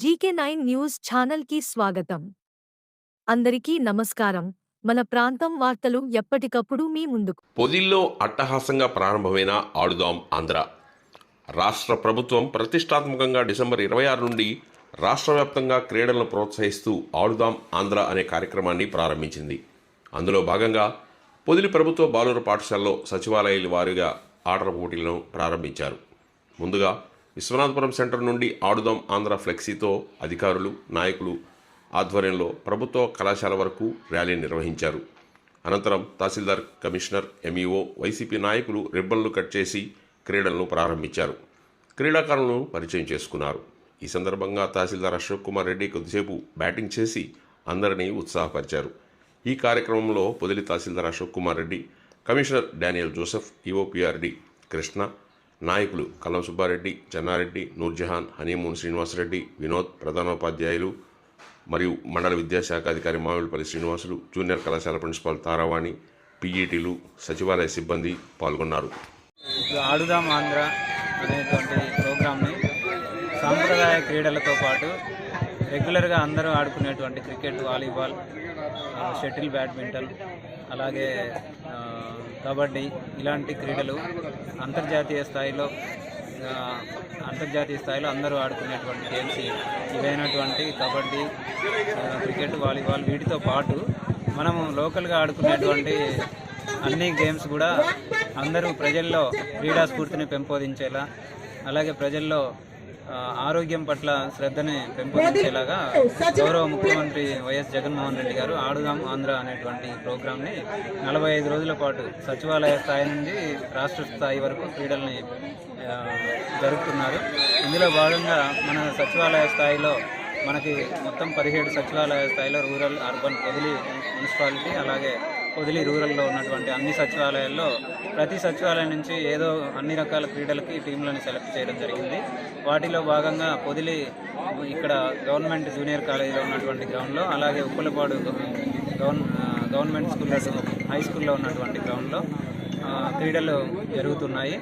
GK nine news ఛానల్కి స్వాగతం. అందరికీ నమస్కారం. మన ప్రాంతం వార్తలు ఎప్పటికప్పుడు మీ ముందుకు. పొదిల్లో అట్టహాసంగా ప్రారంభమైన ఆడుదాం ఆంధ్ర. రాష్ట్ర ప్రభుత్వం ప్రతిష్టాత్మకంగా డిసెంబర్ ఇరవై ఆరు నుండి రాష్ట్ర వ్యాప్తంగా క్రీడలను ప్రోత్సహిస్తూ ఆడుదాం ఆంధ్ర అనే కార్యక్రమాన్ని ప్రారంభించింది. అందులో భాగంగా పొదిలి ప్రభుత్వ బాలుర పాఠశాలలో సచివాలయాల వారీగా ఆటల పోటీలను ప్రారంభించారు. ముందుగా విశ్వనాథపురం సెంటర్ నుండి ఆడుదాం ఆంధ్ర ఫ్లెక్సీతో అధికారులు నాయకులు ఆధ్వర్యంలో ప్రభుత్వ కళాశాల వరకు ర్యాలీ నిర్వహించారు. అనంతరం తహసీల్దార్ కమిషనర్ ఎంఈఓ వైసీపీ నాయకులు రిబ్బన్లు కట్ చేసి క్రీడలను ప్రారంభించారు. క్రీడాకారులను పరిచయం చేసుకున్నారు. ఈ సందర్భంగా తహసీల్దార్ అశోక్ కుమార్ రెడ్డి కొద్దిసేపు బ్యాటింగ్ చేసి అందరినీ ఉత్సాహపరిచారు. ఈ కార్యక్రమంలో Podili tahsildar Ashok Kumar Reddy commissioner Daniel Joseph EOPRD Krishna నాయకులు కల్లం సుబ్బారెడ్డి చెన్నారెడ్డి నూర్జహాన్ హనీమూన్ శ్రీనివాసరెడ్డి వినోద్ ప్రధానోపాధ్యాయులు మరియు మండల విద్యాశాఖ అధికారి మామిడిపల్లి శ్రీనివాసులు జూనియర్ కళాశాల ప్రిన్సిపాల్ తారావాణి పీఈటీలు సచివాలయ సిబ్బంది పాల్గొన్నారు. ఆడుదాం ఆంధ్ర అనేటువంటి ప్రోగ్రామ్ని సాంప్రదాయ క్రీడలతో పాటు రెగ్యులర్గా అందరూ ఆడుకునేటువంటి క్రికెట్ వాలీబాల్ షటిల్ బ్యాడ్మింటన్ అలాగే కబడ్డీ ఇలాంటి క్రీడలు అంతర్జాతీయ స్థాయిలో అంతర్జాతీయ స్థాయిలో అందరూ ఆడుకునేటువంటి గేమ్స్ ఇవైనటువంటి కబడ్డీ క్రికెట్ వాలీబాల్ వీటితో పాటు మనము లోకల్గా ఆడుకునేటువంటి అన్ని గేమ్స్ కూడా అందరూ ప్రజల్లో క్రీడా స్ఫూర్తిని పెంపొందించేలా అలాగే ప్రజల్లో ఆరోగ్యం పట్ల శ్రద్ధని పెంపొందించేలాగా గౌరవ ముఖ్యమంత్రి వైఎస్ జగన్మోహన్ రెడ్డి గారు ఆడుదాం ఆంధ్ర అనేటువంటి ప్రోగ్రామ్ని నలభై ఐదు రోజుల పాటు సచివాలయ స్థాయి నుండి రాష్ట్ర స్థాయి వరకు క్రీడల్ని జరుపుతున్నారు. ఇందులో భాగంగా మన సచివాలయ స్థాయిలో మనకి మొత్తం పదిహేడు సచివాలయ స్థాయిలో రూరల్ అర్బన్ పొదిలి మున్సిపాలిటీ అలాగే పొదిలి రూరల్లో ఉన్నటువంటి అన్ని సచివాలయాల్లో ప్రతి సచివాలయం నుంచి ఏదో అన్ని రకాల క్రీడలకి టీంలను సెలెక్ట్ చేయడం జరిగింది. వాటిలో భాగంగా పొదిలి ఇక్కడ గవర్నమెంట్ జూనియర్ కాలేజీలో ఉన్నటువంటి గ్రౌండ్లో అలాగే ఉప్పలపాడు గవర్న గవర్నమెంట్ స్కూల్లో హై స్కూల్లో ఉన్నటువంటి గ్రౌండ్లో క్రీడలు జరుగుతున్నాయి.